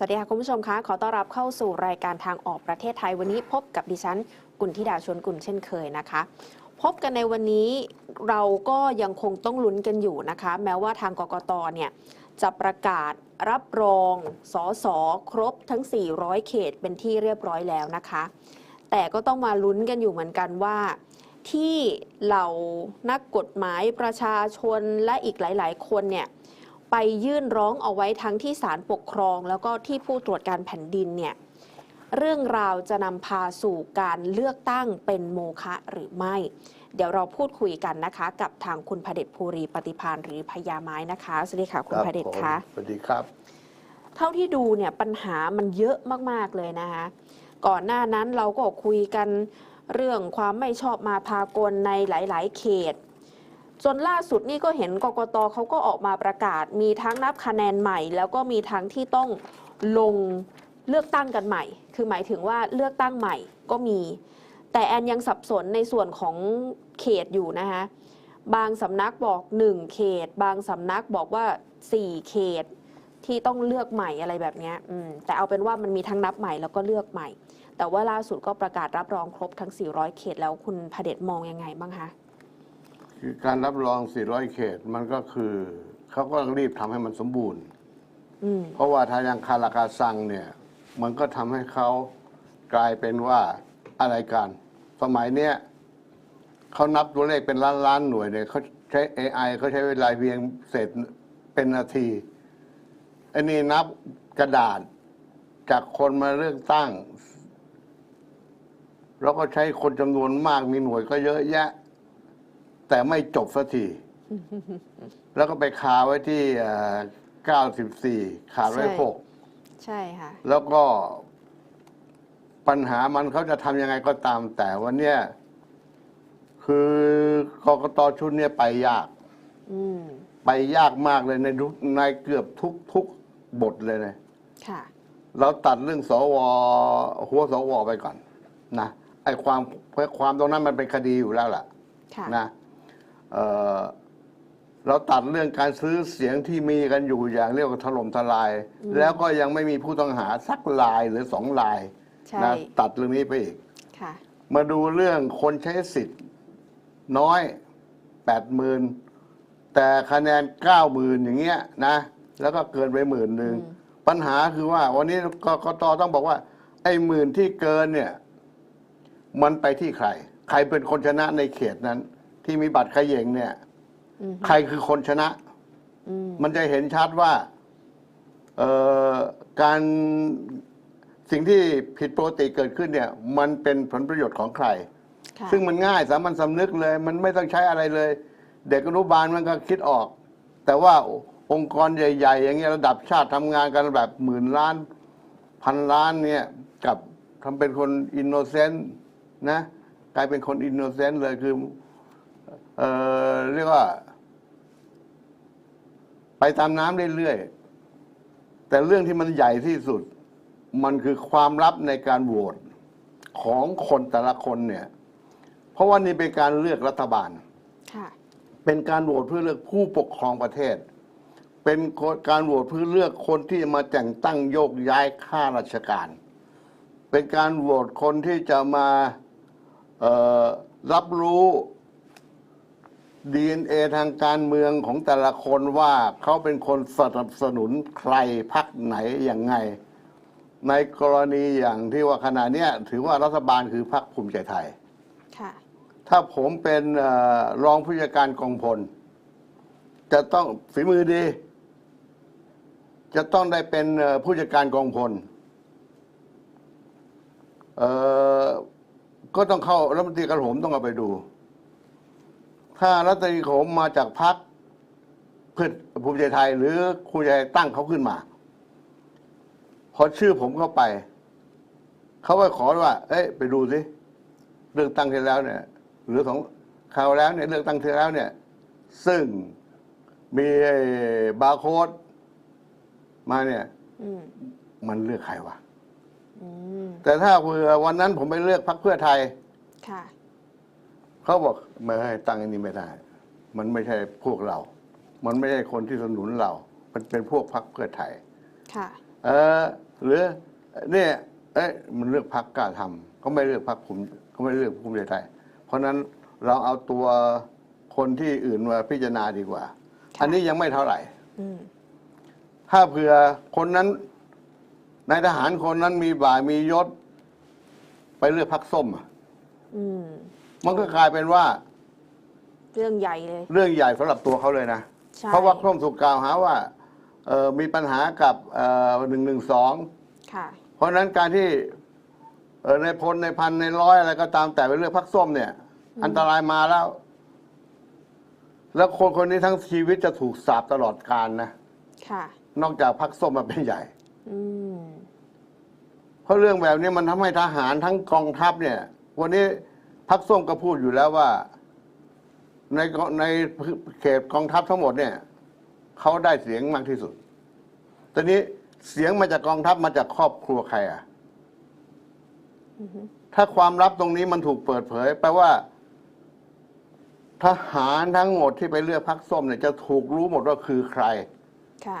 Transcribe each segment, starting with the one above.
สวัสดีค่ะคุณผู้ชมคะขอต้อนรับเข้าสู่รายการทางออกประเทศไทยวันนี้พบกับดิฉันกุลธิดาชวนกุลเช่นเคยนะคะ พบกันในวันนี้เราก็ยังคงต้องลุ้นกันอยู่นะคะ แม้ว่าทางกกตเนี่ยจะประกาศรับรองสอสอครบทั้ง 400 เขตเป็นที่เรียบร้อยแล้วนะคะ แต่ก็ต้องมาลุ้นกันอยู่เหมือนกันว่า ที่เหล่านักกฎหมายประชาชนและอีกหลาย ๆ คนเนี่ย ไปยื่นร้องเอาไว้ทั้งที่ศาลปกครอง แล้วก็ที่ผู้ตรวจการแผ่นดินเนี่ยเรื่องราวจะนำพาสู่การเลือกตั้งเป็นโมฆะหรือไม่ เดี๋ยวเราพูดคุยกันนะคะ กับทางคุณพเดชภูรีปฏิพานหรือพญาไม้นะคะสวัสดีค่ะ คุณรับพเดชผมคะสวัสดีครับ เท่าที่ดูเนี่ยปัญหามันเยอะมากๆเลยนะคะ ก่อนหน้านั้นเราก็คุยกันเรื่องความไม่ชอบมาพากลในหลาย ๆ เขต จนล่าสุดนี่ก็เห็นกกตเขาก็ออกมาประกาศ มีทั้งนับคะแนนใหม่ แล้วก็มีทั้งที่ต้องลงเลือกตั้งกันใหม่ คือหมายถึงว่าเลือกตั้งใหม่ก็มี แต่แอนยังสับสนในส่วนของเขตอยู่นะคะบางสำนักบอก 1 เขต บางสำนักบอกว่า 4 เขตที่ต้องเลือกใหม่อะไรแบบนี้แต่เอาเป็นว่ามันมีทั้งนับใหม่แล้วก็เลือกใหม่ แต่ว่าล่าสุดก็ประกาศรับรองครบทั้ง 400 เขตแล้วคุณพเดชมองยังไงบ้างคะ คือการรับรอง 400 เขต มันก็คือ เขาก็รีบทำให้มันสมบูรณ์ อืม เพราะว่าถ้ายังคาราคาซังเนี่ย มันก็ทำให้เขากลายเป็นว่าอะไรกัน สมัยเนี้ยเขานับตัวเลขเป็นล้านล้านๆหน่วยเนี่ยเขาใช้ AI เขาใช้เวลาเพียงเศษเป็นนาที อันนี้นับกระดาษจากคนมาเลือกตั้ง แล้วก็ใช้คนจำนวนมากมีหน่วยก็เยอะแยะ แต่ไม่จบสักที แล้วก็ไปคาไว้ที่เอ่อ94 ขาดไว้ใช่หกใช่ค่ะ แล้วก็ปัญหามันเขาจะทำยังไงก็ตาม แต่วันเนี้ยคือกกตชุดเนี้ยไปยากอืมไปยากมากเลยในทุกในเกือบทุกทุกบทเลยนะค่ะ เราตัดเรื่องสวหัวสวไปก่อน นะไอ้ความความตรงนั้นมันเป็นคดีอยู่แล้วล่ะค่ะนะ เอ่อเราตัดเรื่องการซื้อเสียงที่มีกันอยู่อย่างเรียกว่าถล่มทลาย แล้วก็ยังไม่มีผู้ต้องหาสักลายหรือสองลายใช่นะตัดเรื่องนี้ไปอีก ค่ะ มาดูเรื่องคนใช้สิทธิ์น้อยแปดหมื่นแต่คะแนนเก้าหมื่นอย่างเงี้ยนะ แล้วก็เกินไปหมื่นหนึ่งอืม ปัญหาคือว่า วันนี้กกตต้องบอกว่า ไอ้หมื่นที่เกินเนี่ย มันไปที่ใคร ใครเป็นคนชนะในเขตนั้น ที่มีบัตรเขย่งเนี่ยอืมใครคือคนชนะอืมมันจะเห็นชัดว่าเอ่อการสิ่งที่ผิดปกติเกิดขึ้นเนี่ย มันเป็นผลประโยชน์ของใครค่ะซึ่งมันง่ายสามัญสำนึกเลย มันไม่ต้องใช้อะไรเลย เด็กอนุบาลมันก็คิดออก แต่ว่าองค์กรใหญ่ ๆ อย่างเงี้ยระดับชาติทำงานกันแบบหมื่นล้าน พันล้านเนี่ยกับทำเป็นคนอินโนเซนต์นะ กลายเป็นคนอินโนเซนต์เลยคือ เอ่อเรียกว่า ไปตามน้ำเรื่อยๆ แต่เรื่องที่มันใหญ่ที่สุด มันคือความลับในการโหวตของคนแต่ละคนเนี่ย เพราะว่านี่เป็นการเลือกรัฐบาลค่ะเป็นการโหวตเพื่อเลือกผู้ปกครองประเทศ เป็นการโหวตเพื่อเลือกคนที่จะมาแต่งตั้งโยกย้ายข้าราชการ เป็นการโหวตคนที่จะมา เอ่อรับรู้ DNA ทางการเมืองของแต่ละคนว่าเขาเป็นคนสนับสนุนใครพักไหนอย่างไง ในกรณีอย่างที่ว่าขณะเนี้ยถือว่ารัฐบาลคือพรรคภูมิใจไทย ค่ะ ถ้าผมเป็นเอ่อรองผู้จัดการกองพล จะต้องฝีมือดี จะต้องได้เป็นเอ่อผู้จัดการกองพลเอ่อก็ต้องเข้ารัฐมนตรีกระผมต้องเอาไปดู ถ้ารัฐมนตรีกระผมมาจากพรรคเพื่อภูมิใจไทย หรือภูมิใจไทยตั้งเขาขึ้นมา พอชื่อผมเข้าไป เขาก็ขอว่า เอ้ยไปดูสิเลือกตั้งที่แล้วเนี่ย หรือของคราวแล้วเนี่ยเลือกตั้งที่แล้วเนี่ย ซึ่งมีไอ้บาร์โค้ดมาเนี่ยอืมมันเลือกใครวะอืมแต่ถ้าเผื่อวันนั้นผมไปเลือกพรรคเพื่อไทย ค่ะ เขาบอกไม่ให้ตั้งอันนี้ไม่ได้ มันไม่ใช่พวกเรา มันไม่ใช่คนที่สนับสนุนเรา มันเป็นพวกพรรคเพื่อไทยค่ะ เออหรือเนี่ยเอ๊ะมันเลือกพักกล้าทำเขาไม่เลือกพักผมเขาไม่เลือกภูมิใจไทยเพราะฉะนั้นเราเอาตัวคนที่อื่นมาพิจารณาดีกว่าค่ะอันนี้ยังไม่เท่าไหร่อืมถ้าเผื่อคนนั้นนายทหารคนนั้นมีบ่ายมียศ ไปเลือกพักส้มอะอื มมันก็กลายเป็นว่าเรื่องใหญ่เลย เรื่องใหญ่สำหรับตัวเขาเลยนะ ใช่ เพราะว่าส้มถูกกล่าวหาว่าเอ่อมีปัญหากับหนึ่งหนึ่งสอง ค่ะ เพราะฉะนั้นการที่เอ่อในพลในพันในร้อยอะไรก็ตามแต่ไปเลือกพักส้มเนี่ย อันตรายมาแล้ว แล้วคนคนนี้ทั้งชีวิตจะถูกสาปตลอดกาลนะค่ะ นอกจากพักส้มมาเป็นใหญ่ อืม เพราะเรื่องแบบนี้มันทำให้ทหารทั้งกองทัพเนี่ย วันนี้ พักส้มก็พูดอยู่แล้วว่า ในกในเขตกองทัพทั้งหมดเนี่ยเขาได้เสียงมากที่สุด ตอนนี้เสียงมาจากกองทัพมาจากครอบครัวใครอะอือฮึถ้าความลับตรงนี้มันถูกเปิดเผยแปลว่า ทหารทั้งหมดที่ไปเลือกพักส้มเนี่ยจะถูกรู้หมดว่าคือใคร ค่ะ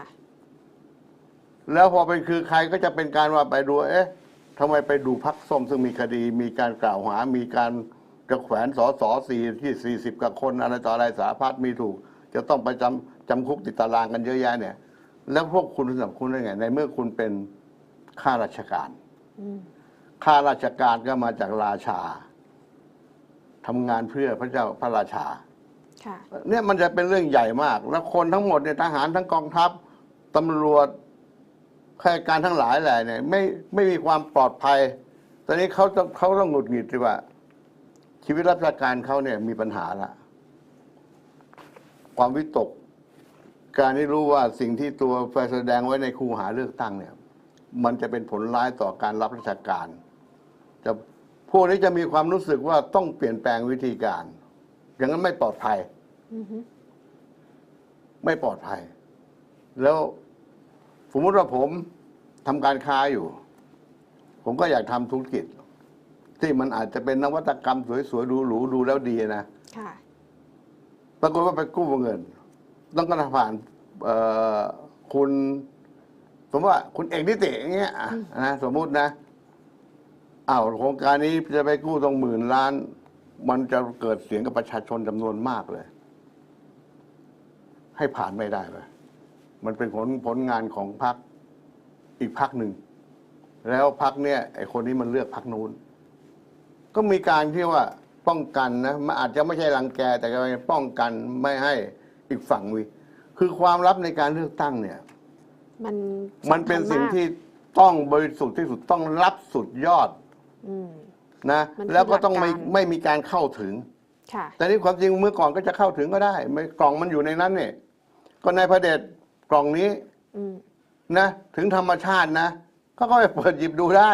แล้วพอเป็นคือใครก็จะเป็นการว่าไปดู เอ๊ะทำไมไปดูพักส้มซึ่งมีคดี มีการกล่าวหา มีการ กระแขวนสอสอสี่ที่สี่สิบกว่าคนอะไรต่ออะไรสารพัดมีถูก จะต้องไปจำจำคุกติดตารางกันเยอะแยะเนี่ย แล้วพวกคุณสนับคุณได้ไง ในเมื่อคุณเป็นข้าราชการอืมข้าราชการก็มาจากราชาทำงานเพื่อพระเจ้าพระราชาค่ะเนี่ยมันจะเป็นเรื่องใหญ่มาก แล้วคนทั้งหมดเนี่ยทหารทั้งกองทัพตำรวจข้าราชการทั้งหลายแหละเนี่ยไม่ไม่มีความปลอดภัย ตอนนี้เขาต้องเขาต้องหงุดหงิดสิว่า ชีวิตราชการเขาเนี่ยมีปัญหาละความวิตก การที่รู้ว่าสิ่งที่ตัวแแสดงไว้ในคูหาเลือกตั้งเนี่ย มันจะเป็นผลร้ายต่อการรับราชการจะพวกนี้จะมีความรู้สึกว่าต้องเปลี่ยนแปลงวิธีการ อย่างนั้นไม่ปลอดภัยไม่ปลอดภัย แล้วสมมติว่าผมทำการค้าอยู่ ผมก็อยากทำธุรกิจ ที่มันอาจจะเป็นนวัตกรรมสวยๆดูหรูดูแล้วดีนะค่ะปรากฏว่าไปกู้เงิน ต้องกระผ่านเอ่อคุณสมมติว่าคุณเอกนิติอย่างเงี้ยอะนะสมมุตินะอ้าวโครงการนี้จะไปกู้ต้องหมื่นล้าน มันจะเกิดเสียงกับประชาชนจำนวนมากเลย ให้ผ่านไม่ได้เลยมันเป็นผลผลงานของพรรคอีกพรรคหนึ่ง แล้วพรรคเนี่ยไอคนนี้มันเลือกพรรคนู้น ก็มีการที่ว่าป้องกันนะมันอาจจะไม่ใช่รังแกแต่ก็ป้องกันไม่ให้อีกฝั่งมีคือความลับในการเลือกตั้งเนี่ย มันมันเป็นสำคัญสิ่งมากที่ต้องบริสุทธิ์ที่สุดต้องรับสุดยอดอืม นะมันคือแล้วก็ต้องไม่หลักการ ไม่มีการเข้าถึง ค่ะ แต่นี่ความจริงเมื่อก่อนก็จะเข้าถึงก็ได้ไม่กล่องมันอยู่ในนั้นเนี่ยก็ในายพระเดชกล่องนี้อืม นะ ถึงธรรมชาตินะก็ก็ไปเปิดหยิบดูได้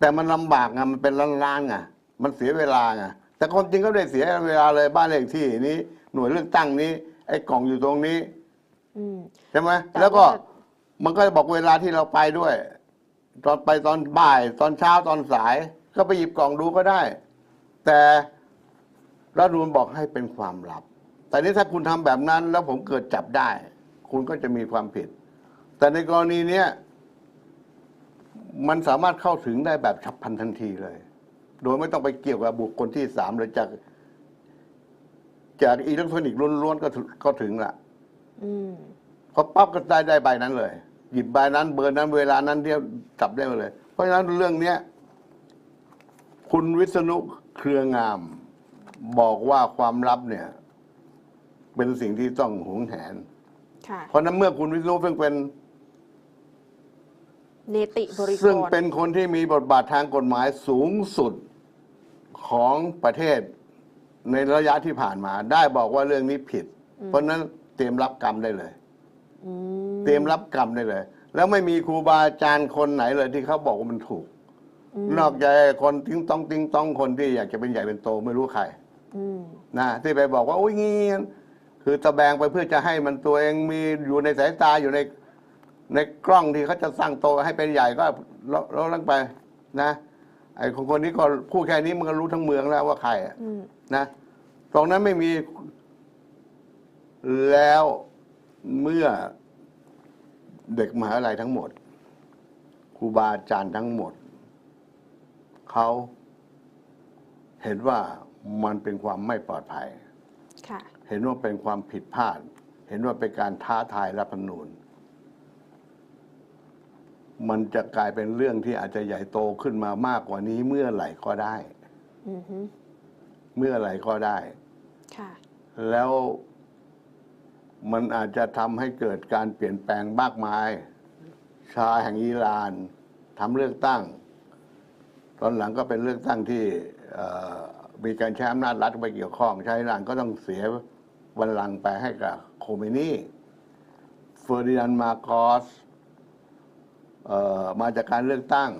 แต่มันลำบากไงมันเป็นล้านๆไงมันเสียเวลาไงแต่ความจริงก็ไม่ได้เสียเวลาเลยบ้านเลขที่นี้ หน่วยเลือกตั้งนี้ ไอ้กล่องอยู่ตรงนี้อืมใช่ไหมแต่แล้วก็ว่ามันก็จะบอกเวลาที่เราไปด้วย ตอนไปตอนบ่าย ตอนเช้าตอนสาย ก็ไปหยิบกล่องดูก็ได้ แต่รัฐธรรมนูลบอกให้เป็นความลับ แต่นี้ถ้าคุณทำแบบนั้น แล้วผมเกิดจับได้ คุณก็จะมีความผิด แต่ในกรณีเนี้ย มันสามารถเข้าถึงได้แบบฉับพลันทันทีเลย โดยไม่ต้องไปเกี่ยวกับบุคคลที่สามหรือจาก จากอิเล็กทรอนิกส์ล้วนๆก็ถึงก็ถึงละอืมพอปั๊บก็ได้ได้ใบนั้นเลย หยิบใบนั้น เบอร์นั้นเวลานั้นเที่ยวจับได้หมดเลย เพราะฉะนั้นเรื่องเนี้ย คุณวิษณุเครืองาม บอกว่าความลับเนี่ย เป็นสิ่งที่ต้องหวงแหนค่ะเพราะฉะนั้นเมื่อคุณวิษณุซึ่งเป็น เนติบริกร ซึ่งเป็นคนที่มีบทบาททางกฎหมายสูงสุดของประเทศในระยะที่ผ่านมา ได้บอกว่าเรื่องนี้ผิด เพราะฉะนั้นเตรียมรับกรรมได้เลยอืมเตรียมรับกรรมได้เลย แล้วไม่มีครูบาอาจารย์คนไหนเลยที่เขาบอกว่ามันถูกมนอกจากคนติ้งต้องติ้งต้องคนที่อยากจะเป็นใหญ่เป็นโตไม่รู้ใครอืมนะที่ไปบอกว่าโอ้ยงี้คือตะแบงไปเพื่อจะให้มันตัวเองมีอยู่ในสายตาอยู่ใน ในกล้องที่เขาจะสร้างโตให้เป็นใหญ่ก็ลดลดลงไปนะไอ้คนคนนี้ก็พูดแค่นี้มันก็รู้ทั้งเมืองแล้วว่าใครอะอืมนะตรงนั้นไม่มี แล้วเมื่อเด็กมหาลัยทั้งหมดครูบาอาจารย์ทั้งหมด เขาเห็นว่ามันเป็นความไม่ปลอดภัยค่ะเห็นว่าเป็นความผิดพลาด เห็นว่าเป็นการท้าทายรัฐธรรมนูญ มันจะกลายเป็นเรื่องที่อาจจะใหญ่โตขึ้นมามากกว่านี้เมื่อไหร่ก็ได้ อือฮึเมื่อไหร่ก็ได้ ค่ะ แล้วมันอาจจะทำให้เกิดการเปลี่ยนแปลงมากมาย ชาแห่งอิหร่านทำเลือกตั้ง ตอนหลังก็เป็นเลือกตั้งที่เอ่อมีการใช้อำนาจรัฐไปเกี่ยวข้องชาวอิหร่านก็ต้องเสียวันลังก์ไปให้กับโคเมนีเฟอร์ดินานด์มาโกสเอ่อ มาจากการเลือกตั้ง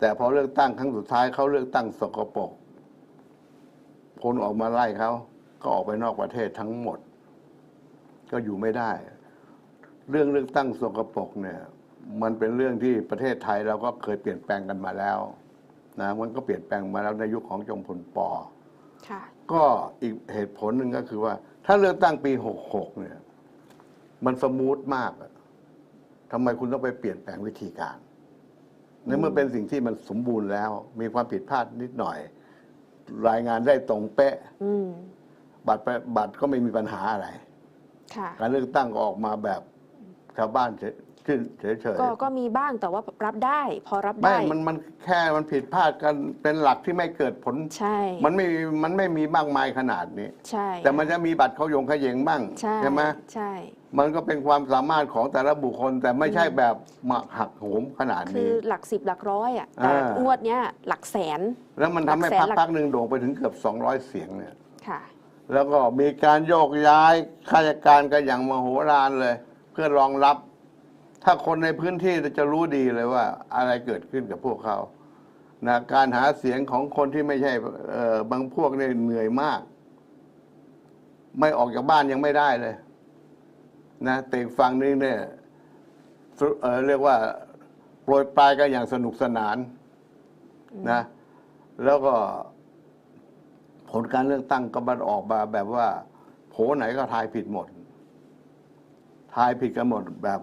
แต่พอเลือกตั้งครั้งสุดท้ายเขาเลือกตั้งสกปรกคนออกมาไล่เขาก็ออกไปนอกประเทศทั้งหมด ก็อยู่ไม่ได้ เรื่องเลือกตั้งสกปรกเนี่ย มันเป็นเรื่องที่ประเทศไทยเราก็เคยเปลี่ยนแปลงกันมาแล้วนะมันก็เปลี่ยนแปลงมาแล้วในยุคของจอมพลปอค่ะก็อีกเหตุผลหนึ่งก็คือว่า ถ้าเลือกตั้งปีหกหกเนี่ย มันสมูทมากอะ ทำไมคุณต้องไปเปลี่ยนแปลงวิธีการ ในเมื่อเป็นสิ่งที่มันสมบูรณ์แล้ว มีความผิดพลาดนิดหน่อย รายงานได้ตรงเป๊ะอืมบัตรไปบัตรก็ไม่มีปัญหาอะไรค่ะการเลือกตั้งก็ออกมาแบบชาวบ้านเฉย ขึ้นเฉยก็ก็มีบ้างแต่ว่ารับได้ พอรับๆ ไม่ ได้ มัน มันแค่มันผิดพลาดกัน เป็นหลักที่ไม่เกิดผล ใช่มันไม่มีมันไม่มีมากมายขนาดนี้ ใช่แต่มันจะมีบัตรเขาโยงเขยงบ้างใช่ไหมใช่ มันก็เป็นความสามารถของแต่ละบุคคล แต่ไม่ใช่แบบมาหักโหมขนาดคือนี้ หลักสิบหลักร้อยอะแต่อ่า งวดเนี้ยหลักแสน แล้วมันทำให้หลักแสนพักหลัก พักหนึ่งโด่งไปถึงเกือบ 200 เสียงเนี่ย ค่ะ แล้วก็มีการโยกย้ายข้าราชการกันอย่างมโหฬารเลย เพื่อรองรับ ถ้าคนในพื้นที่จะรู้ดีเลยว่าอะไรเกิดขึ้นกับพวกเขานะการหาเสียงของคนที่ไม่ใช่บางพวกเนี่ยเหนื่อยมาก ไม่ออกจากบ้านยังไม่ได้เลยนะแต่อีกฝั่งนึงเนี่ยเเรียกว่าโปรยปลายกันอย่างสนุกสนานนะ แล้วก็ผลการเลือกตั้งก็บันออกมาแบบว่าโผไหนก็ทายผิดหมด ทายผิดกันหมดแบบ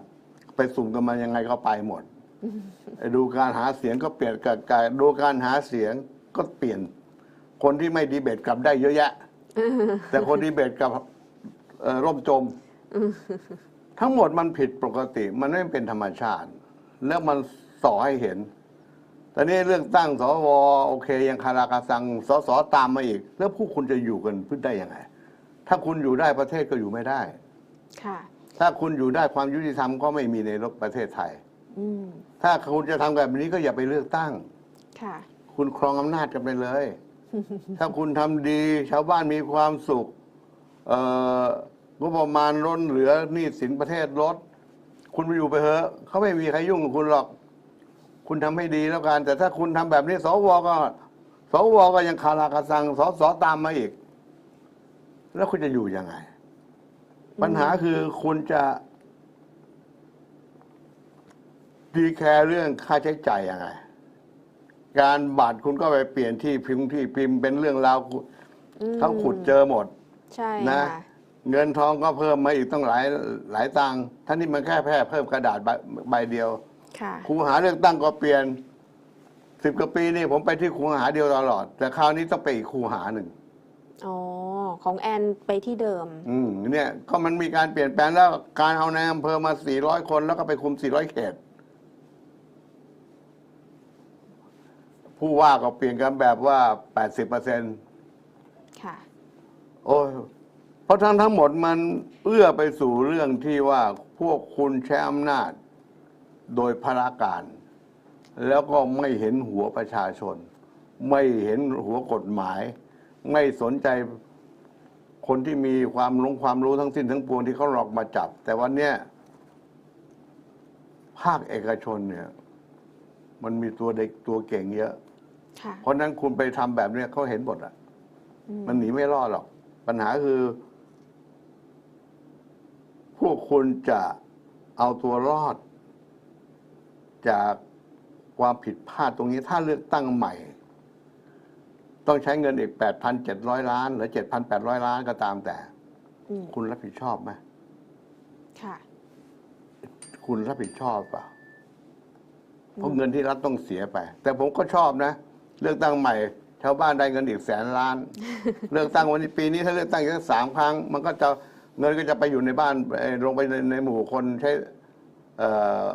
ไปสุ่มกันมายังไงก็ไปหมด ดูการหาเสียงก็เปลี่ยนกับการดูการหาเสียงก็เปลี่ยน คนที่ไม่ดีเบตกลับได้เยอะแยะ แต่คนดีเบตกับร่มจม ทั้งหมดมันผิดปกติ มันไม่เป็นธรรมชาติ แล้วมันส่อให้เห็นตอนนี้เรื่องตั้งสวโอเค ยังคาราคาซังสสตามมาอีก แล้วพวกคุณจะอยู่กันพื้นได้ยังไง ถ้าคุณอยู่ได้ประเทศก็อยู่ไม่ได้ ค่ะ ถ้าคุณอยู่ได้ความยุติธรรมก็ไม่มีในประเทศไทย อืมถ้าคุณจะทำแบบนี้ก็อย่าไปเลือกตั้ง ค่ะ คุณครองอำนาจกันไปเลย ถ้าคุณทำดี ชาวบ้านมีความสุข เอ่องบประมาณล้นเหลือหนี้สินประเทศลด คุณไปอยู่ไปเถอะเขาไม่มีใครยุ่งกับคุณหรอก คุณทำให้ดีแล้วกัน แต่ถ้าคุณทำแบบนี้สวก็สวก็ยังคาราคาซังสสตามมาอีก แล้วคุณจะอยู่ยังไง ปัญหาคือคุณจะดีแคร์เรื่องค่าใช้จ่ายยังไง การบัตรคุณก็ไปเปลี่ยนที่พิมพ์ที่พิมพ์เป็นเรื่องราวอืมเขาขุดเจอหมด ใช่นะค่ะเงินทองก็เพิ่มมาอีกต้องหลายหลายตังค์ท่านนี่มันแค่แค่เพิ่มกระดาษใบใบเดียวค่ะครูหาเลือกตั้งก็เปลี่ยนสิบกว่าปีนี่ผมไปที่ครูหาเดียวตลอด แต่คราวนี้ต้องไปอีกครูหาหนึ่ง อ๋อ ของแอนไปที่เดิม อืมเนี่ยก็มันมีการเปลี่ยนแปลงแล้วการเอาในายอำเภอมา 400 คนแล้วก็ไปคุม 400 เขต ผู้ว่าก็เปลี่ยนกันแบบว่า 80เปอร์เซ็นต์ค่ะ โอ้ยเพราะทั้งทั้งหมดมันเอื้อไปสู่เรื่องที่ว่าพวกคุณใช้อำนาจ โดยพราการ แล้วก็ไม่เห็นหัวประชาชน ไม่เห็นหัวกฎหมาย ไม่สนใจคนที่มีความรู้ความรู้ทั้งสิ้นทั้งปวงที่เขาหลอกมาจับ แต่วันเนี้ยภาคเอกชนเนี่ย มันมีตัวเด็กตัวเก่งเยอะ ค่ะเพราะฉะนั้นคุณไปทำแบบเนี้ยเขาเห็นหมดอะอืมมันหนีไม่รอดหรอก ปัญหาคือ พวกคุณจะเอาตัวรอด จากความผิดพลาดตรงนี้ ถ้าเลือกตั้งใหม่ ต้องใช้เงินอีก 8,700 ล้าน หรือ 7,800 ล้านก็ตามแต่ อืมคุณรับผิดชอบไหมค่ะ คุณรับผิดชอบเปล่าเพราะเงินที่รัฐต้องเสียไป แต่ผมก็ชอบนะ เลือกตั้งใหม่ ชาวบ้านได้เงินอีกแสนล้าน เลือกตั้งวันนี้ปีนี้ถ้าเลือกตั้งอีกสักสามครั้ง มันก็จะเงินก็จะไปอยู่ในบ้านเอ่อลงไปในในหมู่คนใช้เอ่อ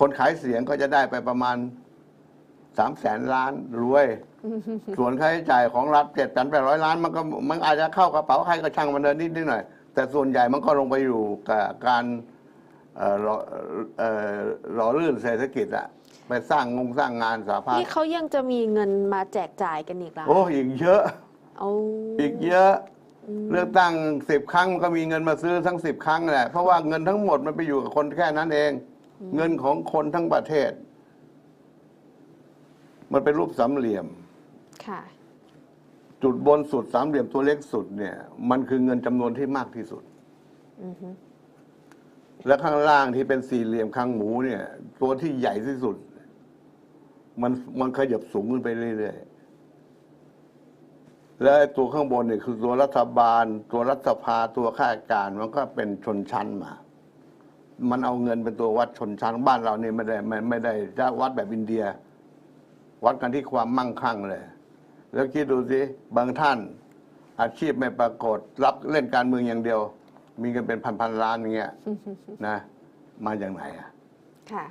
คนขายเสียงก็จะได้ไปประมาณ สามแสนล้านรวย ส่วนค่าใช้จ่ายของรัฐเจ็ดแสนแปดร้อยล้าน มันก็มันอาจจะเข้ากระเป๋าใครก็ช่างมันเดินนิดนิดหน่อย แต่ส่วนใหญ่มันก็ลงไปอยู่กับการเอ่อหล่อเอ่อหล่อลื่นเศรษฐกิจอะไปสร้างงงสร้างงานสาภาพนี่เขายังจะมีเงินมาแจกจ่ายกันอีกเหรอโอ้อีกเยอะเอาอีกเยอะเลือกตั้งสิบครั้งก็มีเงินมาซื้อทั้งสิบครั้งแหละเพราะว่าเงินทั้งหมดมันไปอยู่กับคนแค่นั้นเอง เงินของคนทั้งประเทศ มันเป็นรูปสามเหลี่ยม ค่ะ จุดบนสุดสามเหลี่ยมตัวเล็กสุดเนี่ย มันคือเงินจำนวนที่มากที่สุด อือฮึและข้างล่างที่เป็นสี่เหลี่ยมคางหมูเนี่ย ตัวที่ใหญ่ที่สุด มันมันขยับสูงขึ้นไปเรื่อยๆ และไอ้ตัวข้างบนเนี่ยคือตัวรัฐบาล ตัวรัฐสภาตัวข้าราชการมันก็เป็นชนชั้นมา มันเอาเงินเป็นตัววัดชนชั้นบ้านเราเนี่ยไม่ได้ไม่ไม่ได้จะวัดแบบอินเดีย วัดกันที่ความมั่งคั่งเลย แล้วคิดดูสิบางท่านอาชีพไม่ปรากฏ รับเล่นการเมืองอย่างเดียว มีเงินเป็นพันพันๆล้านอย่างเงี้ยนะมาจากไหนอะค่ะ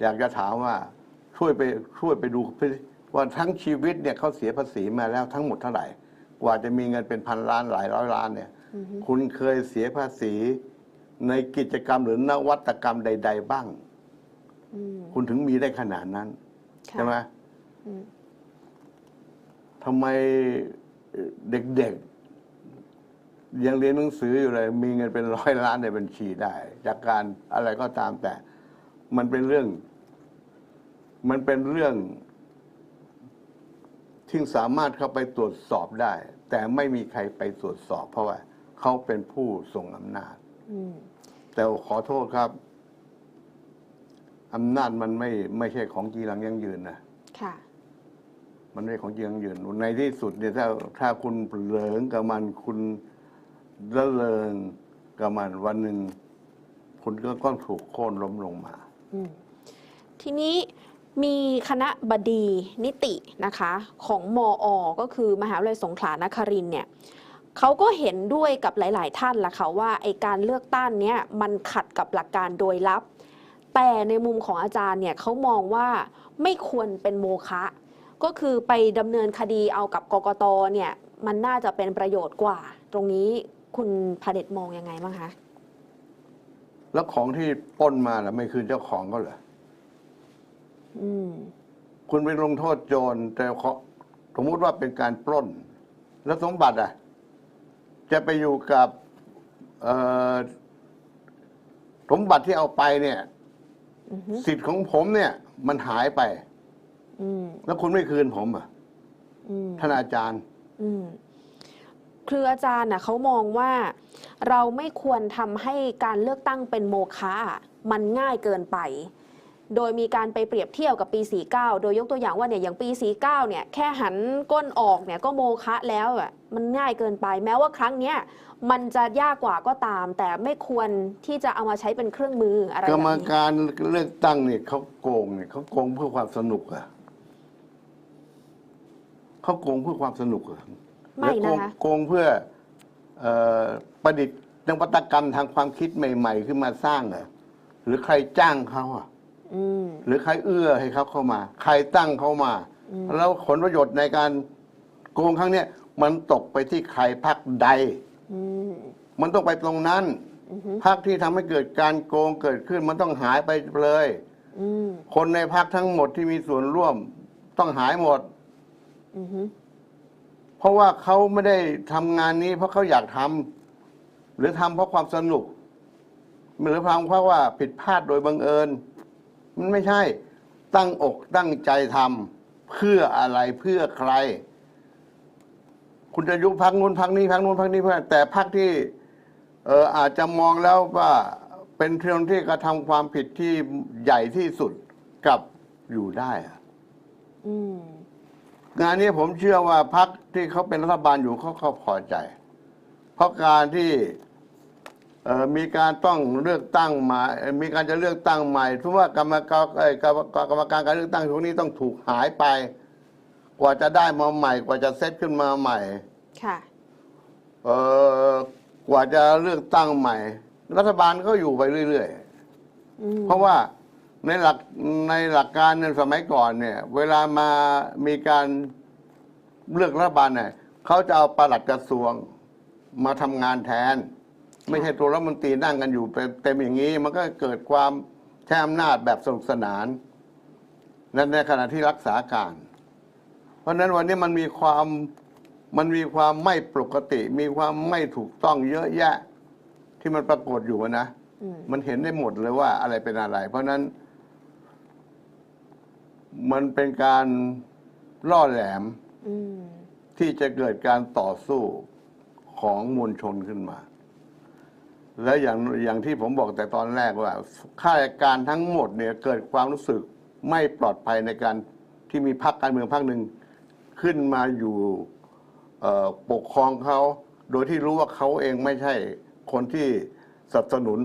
อยากจะถามว่าช่วยไปช่วยไปดูว่าทั้งชีวิตเนี่ยเขาเสียภาษีมาแล้วทั้งหมดเท่าไหร่ กว่าจะมีเงินเป็นพันล้านหลายร้อยล้านเนี่ย คุณเคยเสียภาษีในกิจกรรมหรือนวัตกรรมใด ๆ บ้างอืมคุณถึงมีได้ขนาดนั้นค่ะใช่ไหมอืม ทำไมเด็กๆ ยังเรียนหนังสืออยู่เลย มีเงินเป็นร้อยล้านในบัญชีได้ จากการอะไรก็ตามแต่ มันเป็นเรื่อง มันเป็นเรื่องที่สามารถเข้าไปตรวจสอบได้ แต่ไม่มีใครไปตรวจสอบ เพราะว่าเขาเป็นผู้ทรงอำนาจอืมแต่ขอโทษครับอำนาจมันไม่ไม่ใช่ของจีรังยั่งยืนนะค่ะ มันไม่ของจีรังยั่งยืนในที่สุดเนี่ยถ้าถ้าคุณเหลิงกับมันคุณละเลงกับมันวันหนึ่งคุณก็ต้องถูกโค่นล้มลงมา ทีนี้มีคณะบดีนิตินะคะ ของมอ ก็คือมหาวิทยาลัยสงขลานครินเนี่ยเขาก็เห็นด้วยกับหลาย ๆ ท่านละค่ะว่าไอการเลือกตั้งเนี้ยมันขัดกับหลักการโดยลับ แต่ในมุมของอาจารย์เนี่ยเขามองว่าไม่ควรเป็นโมฆะ ก็คือไปดำเนินคดีเอากับกกตเนี่ยมันน่าจะเป็นประโยชน์กว่า ตรงนี้คุณพเดชมองยังไงบ้างคะ แล้วของที่ปล้นมาล่ะไม่คืนเจ้าของก็เหรออืม คุณไปลงโทษโจรแต่เขาสมมติว่าเป็นการปล้น แล้วสมบัติอะ จะไปอยู่กับเอ่อสมบัติที่เอาไปเนี่ย อือฮึ สิทธิ์ของผมเนี่ย มันหายไปอืม แล้วคุณไม่คืนผมอะอืมท่านอาจารย์อืมคืออาจารย์น่ะเขามองว่าเราไม่ควรทำให้การเลือกตั้งเป็นโมฆะอะมันง่ายเกินไป โดยมีการไปเปรียบเทียบกับปี 49 โดยยกตัวอย่างว่าเนี่ยอย่างปี 49 เนี่ยแค่หันก้นออกเนี่ยก็โมฆะแล้วอะมันง่ายเกินไป แม้ว่าครั้งเนี้ยมันจะยากกว่าก็ตาม แต่ไม่ควรที่จะเอามาใช้เป็นเครื่องมืออะไรกรแบบรมนี้การเลือกตั้งเนี่ยเขาโกงเนี่ยเขาโกงเพื่อความสนุกอะ เขาโกงเพื่อความสนุกเหรอไม่หรือโกนะงคะโกงเพื่อเอ่อประดิษฐ์นวัตกรรมทางความคิดใหม่ ๆ ขึ้นมาสร้างเหรอหรือใครจ้างเขาอะอืมหรือใครเอื้อให้เขาเข้ามา ใครตั้งเขามาอืมแล้วผลประโยชน์ในการโกงครั้งเนี้ยมันตกไปที่ใครพักใดอืมมันต้องไปตรงนั้นอือฮึพักที่ทำให้เกิดการโกงเกิดขึ้น มันต้องหายไปเลยอืมคนในพักทั้งหมดที่มีส่วนร่วม ต้องหายหมด อือฮึเพราะว่าเขาไม่ได้ทำงานนี้ เพราะเขาอยากทำหรือทำเพราะความสนุก หรือทำเพราะว่าผิดพลาดโดยบังเอิญ มันไม่ใช่ตั้งอกตั้งใจทำเพื่ออะไรเพื่อใคร คุณจะยุบพักนู้นพักนี้พักนู้นพักนี้เพื่อแต่พักที่ เอออาจจะมองแล้วว่าเป็นเรื่องที่กระทำความผิดที่ใหญ่ที่สุดกลับอยู่ได้อะ อืม งานนี้ผมเชื่อว่าพักที่เขาเป็นรัฐบาลอยู่เขาก็พอใจ เพราะการที่เอ่อมีการต้องเลือกตั้งใหม่เอ่อมีการจะเลือกตั้งใหม่เพราะว่ากรรมการเอ่อกรรมกรรมการการเลือกตั้งพวกนี้ต้องถูกหายไป กว่าจะได้มาใหม่ กว่าจะเซตขึ้นมาใหม่ค่ะเอ่อกว่าจะเลือกตั้งใหม่ รัฐบาลก็อยู่ไปเรื่อยอืมๆเพราะว่า ในหลักในหลักการในสมัยก่อนเนี่ย เวลามามีการเลือกรัฐบาลเนี่ยเขาจะเอาปลัดกระทรวงมาทำงานแทน ไม่ใช่ตัวรัฐมนตรีนั่งกันอยู่เป็นเต็มอย่างนี้ มันก็เกิดความใช้อำนาจแบบสนุกสนาน นั่นในขณะที่รักษาการ เพราะฉะนั้นวันนี้มันมีความมันมีความไม่ปกติ มีความไม่ถูกต้องเยอะแยะ ที่มันปรากฏอยู่นะอืมมันเห็นได้หมดเลยว่าอะไรเป็นอะไร เพราะฉะนั้น มันเป็นการล่อแหลมมที่จะเกิดการต่อสู้ของมวลชนขึ้นมา และอย่างอย่างที่ผมบอกแต่ตอนแรกว่าข้าราชการทั้งหมดเนี่ยเกิดความรู้สึกไม่ปลอดภัยในการที่มีพรรคการเมืองพรรคหนึ่งขึ้นมาอยู่ปกครองเขา โดยที่รู้ว่าเขาเองไม่ใช่คนที่สนับสนุน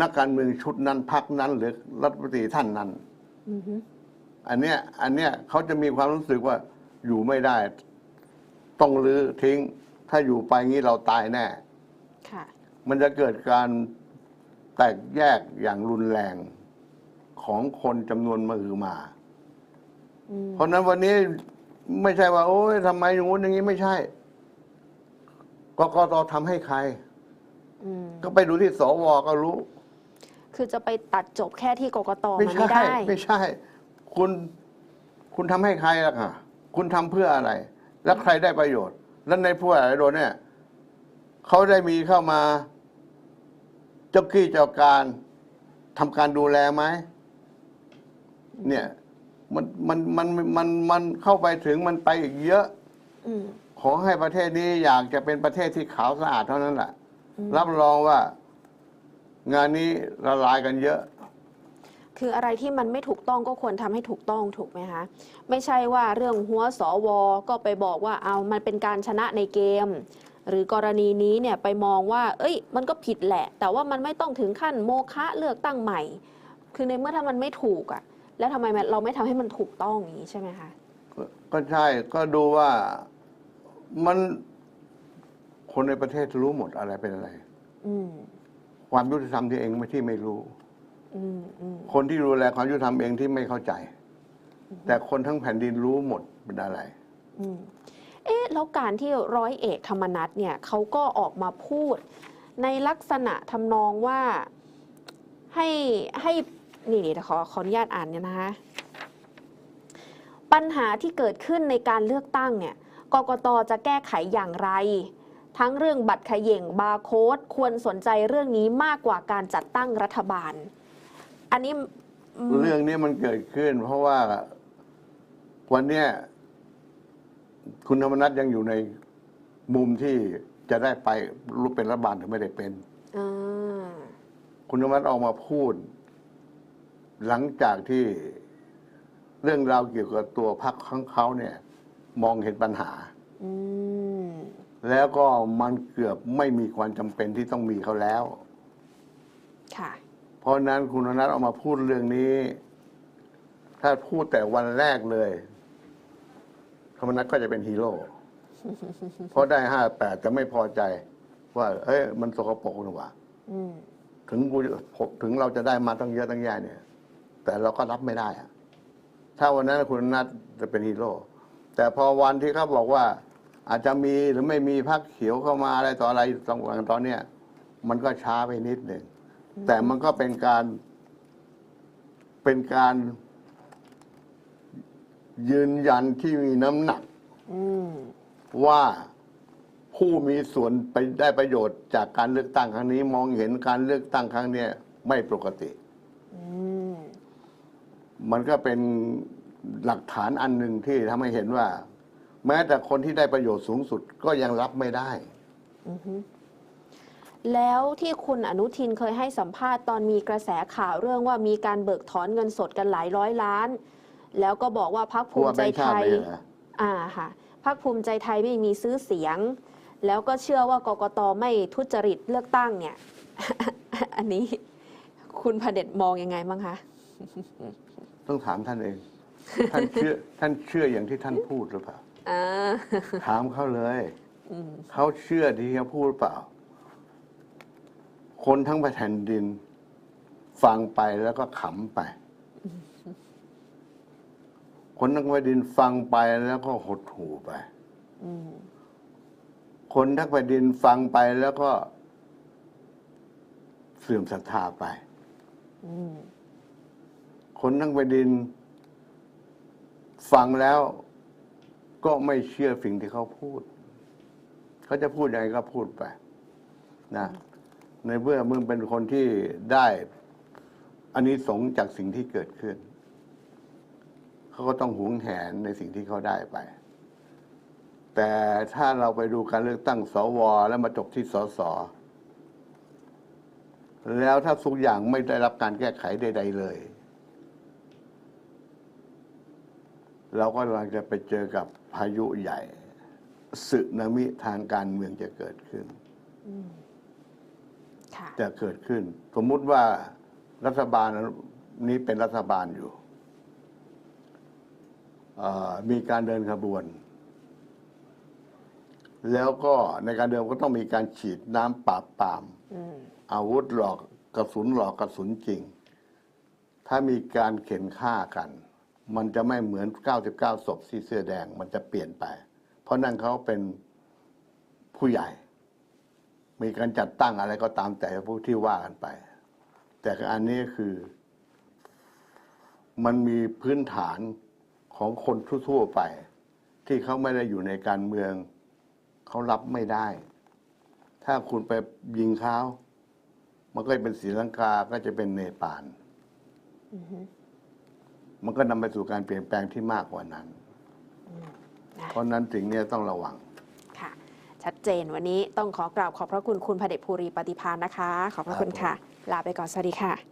นักการเมืองชุดนั้นพรรคนั้นหรือรัฐมนตรีท่านนั้น อือฮึอันเนี้ย อันเนี้ยเขาจะมีความรู้สึกว่าอยู่ไม่ได้ ต้องรื้อทิ้ง ถ้าอยู่ไปงี้เราตายแน่ค่ะมันจะเกิดการแตกแยกอย่างรุนแรงของคนจำนวนมหอมาอืมเพราะฉะนั้นวันนี้ไม่ใช่ว่า โอ้ยทำไมอย่างงู้นอย่างนี้ไม่ใช่กกตทำให้ใครอืมก็ไปดูที่สวก็รู้ คือจะไปตัดจบแค่ที่กกตไม่มันใช่ไม่ได้ไม่ใช่ คุณคุณทำให้ใครล่ะค่ะ คุณทำเพื่ออะไร แล้วใครได้ประโยชน์ แล้วในผู้อะไรโดนเนี่ยเขาได้มีเข้ามา เจ้ากี้เจ้าการทำการดูแลไหมเนี่ยมันมันมันมันมันเข้าไปถึงมันไปอีกเยอะอืมขอให้ประเทศนี้อยากจะเป็นประเทศที่ขาวสะอาดเท่านั้นแหละอืมรับรองว่า งานนี้ละลายกันเยอะ คืออะไรที่มันไม่ถูกต้องก็ควรทำให้ถูกต้องถูกไหมคะ ไม่ใช่ว่าเรื่องหัวสวก็ไปบอกว่าเอามันเป็นการชนะในเกม หรือกรณีนี้เนี่ยไปมองว่า เอ้ย มันก็ผิดแหละ แต่ว่ามันไม่ต้องถึงขั้นโมฆะเลือกตั้งใหม่ คือในเมื่อถ้ามันไม่ถูกอะ่ะ แล้วทำไมมันเราไม่ทำให้มันถูกต้องอย่างนี้ใช่ไหมคะ ก็ก็ใช่ก็ดูว่ามันคนในประเทศรู้หมดอะไรเป็นอะไร อืม ความยุติธรรมที่เองไม่ที่ไม่รู้ อืมอืมคนที่ดูแลความยุติธรรมเองที่ไม่เข้าใจ แต่คนทั้งแผ่นดินรู้หมดเป็นอะไร อืมเอ๊ะแล้วการที่ร้อยเอกธรรมนัฐเนี่ยเขาก็ออกมาพูด ในลักษณะทำนองว่าให้ให้นี่เดี๋ยวขอขออนุญาตอ่านเนี่ยนะคะปัญหาที่เกิดขึ้นในการเลือกตั้งเนี่ยกกตจะแก้ไขอย่างไร ทั้งเรื่องบัตรเขย่งบาร์โค้ดควรสนใจเรื่องนี้มากกว่าการจัดตั้งรัฐบาล อันนี้อืมเรื่องนี้มันเกิดขึ้น เพราะว่าวันเนี้ยคุณธรรมนัฐยังอยู่ในมุมที่จะได้ไปรู้เป็นรัฐบาลหรือไม่ได้เป็นอ่าคุณธรรมนัฐออกมาพูด หลังจากที่เรื่องราวเกี่ยวกับตัวพรรคของเขาเนี่ย มองเห็นปัญหา อืม แล้วก็มันเกือบไม่มีความจำเป็นที่ต้องมีเขาแล้ว ค่ะ เพราะฉะนั้นคุณธรรมนัฐออกมาพูดเรื่องนี้ ถ้าพูดแต่วันแรกเลยธรรมนัฐก็จะเป็นฮีโร่เพราะได้ห้าแปดจะไม่พอใจ ว่า เอ้ย มันสกปรกหรือวะอืมถึงกูถึงเราจะได้มาตั้งเยอะตั้งแยะเนี่ย แต่เราก็รับไม่ได้อะถ้าวันนั้นคุณนัทจะเป็นฮีโร่แต่พอวันที่เขาบอกว่า อาจจะมีหรือไม่มีพักเขียวเข้ามาอะไรต่ออะไรตอนตอนเนี้ยมันก็ช้าไปนิดหนึ่งแต่มันก็เป็นการเป็นการยืนยันที่มีน้ำหนักอืมว่าผู้มีส่วนไปได้ประโยชน์จากการเลือกตั้งครั้งนี้ มองเห็นการเลือกตั้งครั้งเนี้ยไม่ปกติอืมมันก็เป็นหลักฐานอันหนึ่งที่ทำให้เห็นว่า แม้แต่คนที่ได้ประโยชน์สูงสุดก็ยังรับไม่ได้ อือฮึแล้วที่คุณอนุทินเคยให้สัมภาษณ์ตอนมีกระแสข่าวเรื่องว่ามีการเบิกถอนเงินสดกันหลายร้อยล้าน แล้วก็บอกว่าพักภูมิใจไทยกลัวแบงค์ชาติไม่เหรออ่าค่ะพักภูมิใจไทยไม่มีซื้อเสียง แล้วก็เชื่อว่ากกตไม่ทุจริตเลือกตั้งเนี่ย อันนี้คุณพเด็จมองยังไงบ้างคะ ต้องถามท่านเอง ท่านเชื่อท่านเชื่ออย่างที่ท่านพูดหรือเปล่า อ่าถามเขาเลย อืมเขาเชื่อที่เขาพูดหรือเปล่า คนทั้งแผ่นดิน ฟังไปแล้วก็ขำไป คนทั้งแผ่นดินฟังไปแล้วก็หดหู่ไป อืมคนทั้งแผ่นดินฟังไปแล้วก็ เสื่อมศรัทธาไป อืมคนทั้งแผ่นดิน ฟังแล้ว ก็ไม่เชื่อสิ่งที่เขาพูด เขาจะพูดยังไงก็พูดไปนะในเมื่อมึงเป็นคนที่ได้อันนี้สงสจากสิ่งที่เกิดขึ้น เขาก็ต้องหวงแหนในสิ่งที่เขาได้ไป แต่ถ้าเราไปดูการเลือกตั้งสวแล้วมาจบที่สสแล้วถ้าทุกอย่างไม่ได้รับการแก้ไขใด ๆ เลย เราก็กำลังจะไปเจอกับ พายุใหญ่สึนามิทางการเมืองจะเกิดขึ้นอืมค่ะจะเกิดขึ้น สมมุติว่ารัฐบาลนี้เป็นรัฐบาลอยู่เอ่อมีการเดินขบวน แล้วก็ในการเดินก็ต้องมีการฉีดน้ำปราบปรามอืมอาวุธหลอกกระสุนหลอกกระสุนจริง ถ้ามีการเข็นฆ่ากัน มันจะไม่เหมือน 99 ศพที่เสื้อแดงมันจะเปลี่ยนไป เพราะนั่นเขาเป็นผู้ใหญ่ มีการจัดตั้งอะไรก็ตามแต่ผู้ที่ว่ากันไป แต่อันนี้คือ มันมีพื้นฐานของคนทั่วๆไป ที่เขาไม่ได้อยู่ในการเมือง เขารับไม่ได้ ถ้าคุณไปยิงเขามันก็จะเป็นศรีลังกาก็จะเป็นเนปาลอื มมันก็นำไปสู่การเปลี่ยนแปลงที่มากกว่านั้นนะเพราะฉะนั้นสิ่งเนี้ยต้องระวัง ค่ะ ชัดเจนวันนี้ต้องขอกราบขอบพระคุณคุณพเดชภูรีปฏิพานนะคะ ขอบพระคุณครับผมค่ะ ลาไปก่อน สวัสดีค่ะ